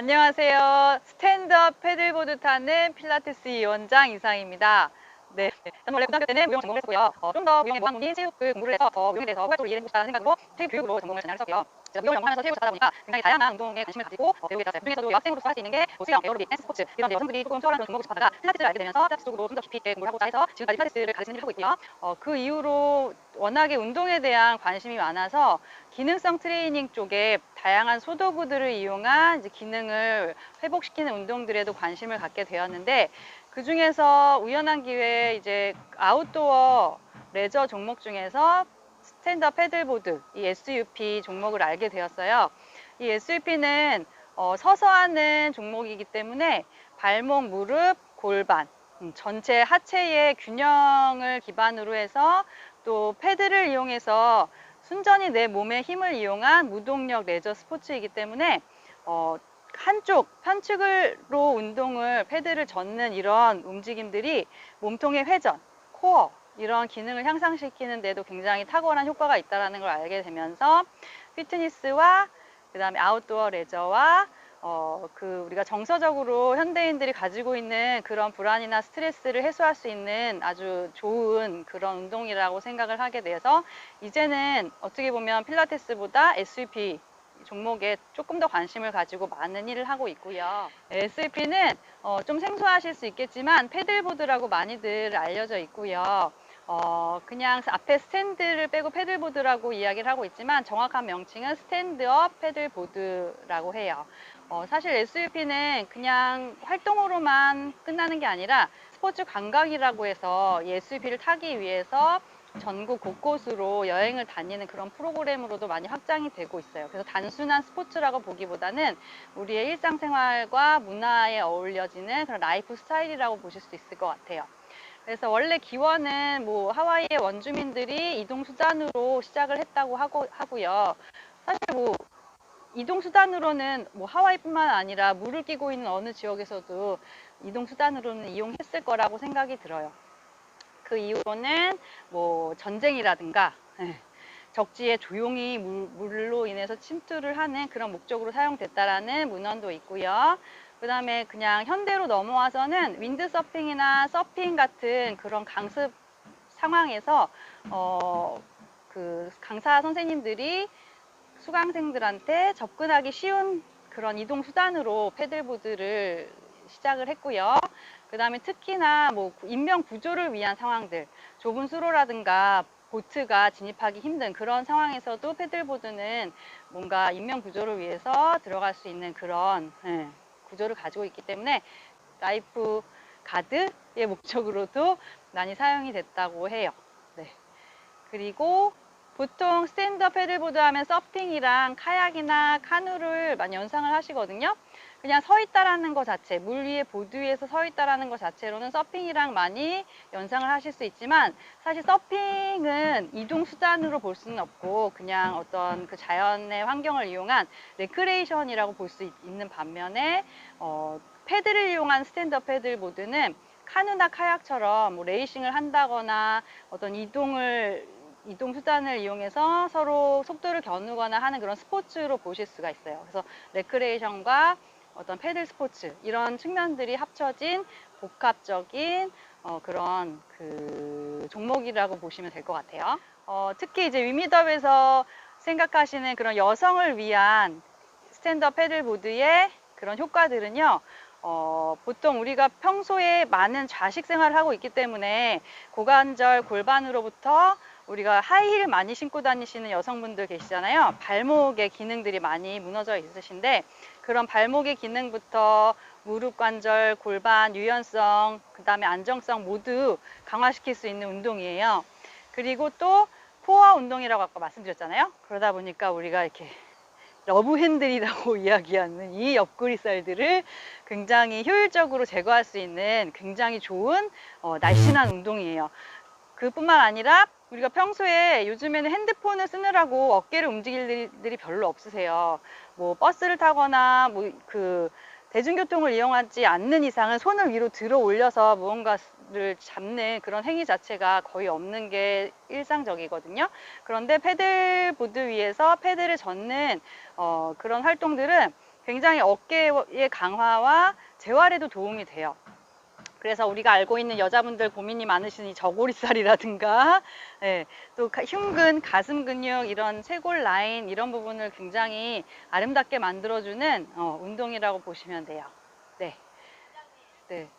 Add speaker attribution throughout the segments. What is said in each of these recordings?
Speaker 1: 안녕하세요. 스탠드업 패들보드 타는 필라테스 이원장 이상입니다. 네. 저는 원래 고등학교 때는 무용 전공을 했고요. 어, 좀더 무용의 무방문인 체육을 공부를 해서 더 무용에 대해서 후활적으로 이해해보고 싶다는 생각으로 체육 교육으로 전공을 전향했었고요. 제가 무용을 연구하면서 체육을 하다 보니까 굉장히 다양한 운동에 관심을 가지고 어, 배우게 되었어요. 그중에서도 여학생으로서 할 수 있는 게 뭐 수영, 에어로빅, 댄스 스포츠 이런 여성들이 조금 수월한 종목을 접하다가 필라테스를 알게 되면서 필라테스 쪽으로 좀 더 깊이 있게 공부를 하고자 해서 지금까지 필라테스를 가르치는 일을 하고 있고요. 어, 그 이후로 워낙에 운동에 대한 관심이 많아서 기능성 트레이닝 쪽에 다양한 소도구들을 이용한 기능을 회복시키는 운동들에도 관심을 갖게 되었는데 그 중에서 우연한 기회에 이제 아웃도어 레저 종목 중에서 스탠드업 패들보드 이 SUP 종목을 알게 되었어요. 이 SUP는 어, 서서 하는 종목이기 때문에 발목, 무릎, 골반 음, 전체 하체의 균형을 기반으로 해서 또 패드를 이용해서 순전히 내 몸의 힘을 이용한 무동력 레저 스포츠이기 때문에 어, 한쪽 편측으로 운동을 패드를 젓는 이런 움직임들이 몸통의 회전, 코어 이런 기능을 향상시키는 데도 굉장히 탁월한 효과가 있다는 걸 알게 되면서 피트니스와 그 다음에 아웃도어 레저와 어, 그 우리가 정서적으로 현대인들이 가지고 있는 그런 불안이나 스트레스를 해소할 수 있는 아주 좋은 그런 운동이라고 생각을 하게 돼서 이제는 어떻게 보면 필라테스보다 SUP 종목에 조금 더 관심을 가지고 많은 일을 하고 있고요. SUP는 어, 좀 생소하실 수 있겠지만 패들보드라고 많이들 알려져 있고요. 어, 그냥 앞에 스탠드를 빼고 패들보드라고 이야기를 하고 있지만 정확한 명칭은 스탠드업 패들보드라고 해요. 어, 사실 SUP는 그냥 활동으로만 끝나는 게 아니라 스포츠 감각이라고 해서 이 SUP를 타기 위해서 전국 곳곳으로 여행을 다니는 그런 프로그램으로도 많이 확장이 되고 있어요. 그래서 단순한 스포츠라고 보기보다는 우리의 일상생활과 문화에 어울려지는 그런 라이프 스타일이라고 보실 수 있을 것 같아요. 그래서 원래 기원은 뭐 하와이의 원주민들이 이동 수단으로 시작을 했다고 하고 하고요. 사실 뭐 이동 수단으로는 뭐 하와이뿐만 아니라 물을 끼고 있는 어느 지역에서도 이동 수단으로는 이용했을 거라고 생각이 들어요. 그 이유로는 뭐 전쟁이라든가 예, 적지에 조용히 물, 물로 인해서 침투를 하는 그런 목적으로 사용됐다라는 문헌도 있고요. 그 다음에 그냥 현대로 넘어와서는 윈드서핑이나 서핑 같은 그런 강습 상황에서 어, 그 강사 선생님들이 수강생들한테 접근하기 쉬운 그런 이동 수단으로 패들보드를 시작을 했고요. 그 다음에 특히나 뭐 인명 구조를 위한 상황들, 좁은 수로라든가 보트가 진입하기 힘든 그런 상황에서도 패들보드는 뭔가 인명 구조를 위해서 들어갈 수 있는 그런 예, 구조를 가지고 있기 때문에 라이프 가드의 목적으로도 많이 사용이 됐다고 해요. 네. 그리고 보통 스탠드업 패들보드 하면 서핑이랑 카약이나 카누를 많이 연상을 하시거든요. 그냥 서 있다라는 것 자체, 물 위에 보드 위에서 서 있다라는 것 자체로는 서핑이랑 많이 연상을 하실 수 있지만 사실 서핑은 이동 수단으로 볼 수는 없고 그냥 어떤 그 자연의 환경을 이용한 레크레이션이라고 볼 수 있는 반면에 어, 패드를 이용한 스탠드업 패들 보드는 카누나 카약처럼 뭐 레이싱을 한다거나 어떤 이동을 이동 수단을 이용해서 서로 속도를 겨누거나 하는 그런 스포츠로 보실 수가 있어요. 그래서 레크레이션과 어떤 패들 스포츠 이런 측면들이 합쳐진 복합적인 어, 그런 그 종목이라고 보시면 될 것 같아요. 어, 특히 이제 위미더에서 생각하시는 그런 여성을 위한 스탠드업 패들보드의 그런 효과들은요. 어, 보통 우리가 평소에 많은 좌식 생활을 하고 있기 때문에 고관절 골반으로부터 우리가 하이힐 많이 신고 다니시는 여성분들 계시잖아요. 발목의 기능들이 많이 무너져 있으신데 그런 발목의 기능부터 무릎 관절, 골반, 유연성, 그 다음에 안정성 모두 강화시킬 수 있는 운동이에요. 그리고 또 코어 운동이라고 아까 말씀드렸잖아요. 그러다 보니까 우리가 이렇게 러브 핸들이라고 이야기하는 이 옆구리살들을 굉장히 효율적으로 제거할 수 있는 굉장히 좋은 어, 날씬한 운동이에요. 그뿐만 아니라 우리가 평소에 요즘에는 핸드폰을 쓰느라고 어깨를 움직일 일들이 별로 없으세요. 뭐 버스를 타거나 뭐 그 대중교통을 이용하지 않는 이상은 손을 위로 들어 올려서 무언가를 잡는 그런 행위 자체가 거의 없는 게 일상적이거든요. 그런데 패들보드 위에서 패드를 젓는 어, 그런 활동들은 굉장히 어깨의 강화와 재활에도 도움이 돼요. 그래서 우리가 알고 있는 여자분들 고민이 많으신 이 저고리살이라든가, 예, 또 가- 흉근, 가슴 근육, 이런 쇄골 라인, 이런 부분을 굉장히 아름답게 만들어주는 어, 운동이라고 보시면 돼요. 네. 네.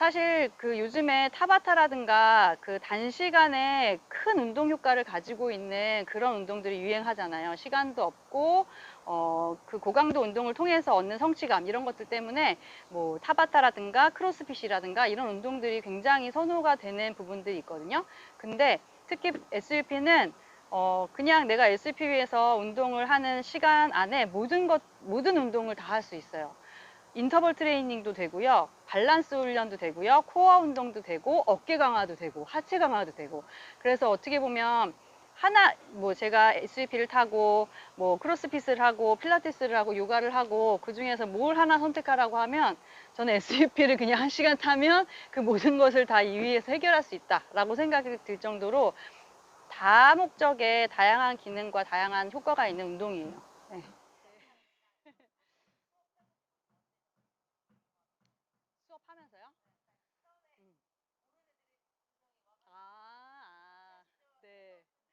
Speaker 1: 사실 그 요즘에 타바타라든가 그 단시간에 큰 운동 효과를 가지고 있는 그런 운동들이 유행하잖아요. 시간도 없고, 어, 그 고강도 운동을 통해서 얻는 성취감, 이런 것들 때문에 뭐 타바타라든가 크로스핏이라든가 이런 운동들이 굉장히 선호가 되는 부분들이 있거든요. 근데 특히 SUP는 어, 그냥 내가 SUP에서 운동을 하는 시간 안에 모든 것, 모든 운동을 다 할 수 있어요. 인터벌 트레이닝도 되고요. 밸런스 훈련도 되고요. 코어 운동도 되고 어깨 강화도 되고 하체 강화도 되고. 그래서 어떻게 보면 하나 뭐 제가 SUP를 타고 뭐 크로스핏을 하고 필라테스를 하고 요가를 하고 그 중에서 뭘 하나 선택하라고 하면 저는 SUP를 그냥 한 시간 타면 그 모든 것을 다 이 위에서 해결할 수 있다라고 생각이 들 정도로 다목적의 다양한 기능과 다양한 효과가 있는 운동이에요. 네.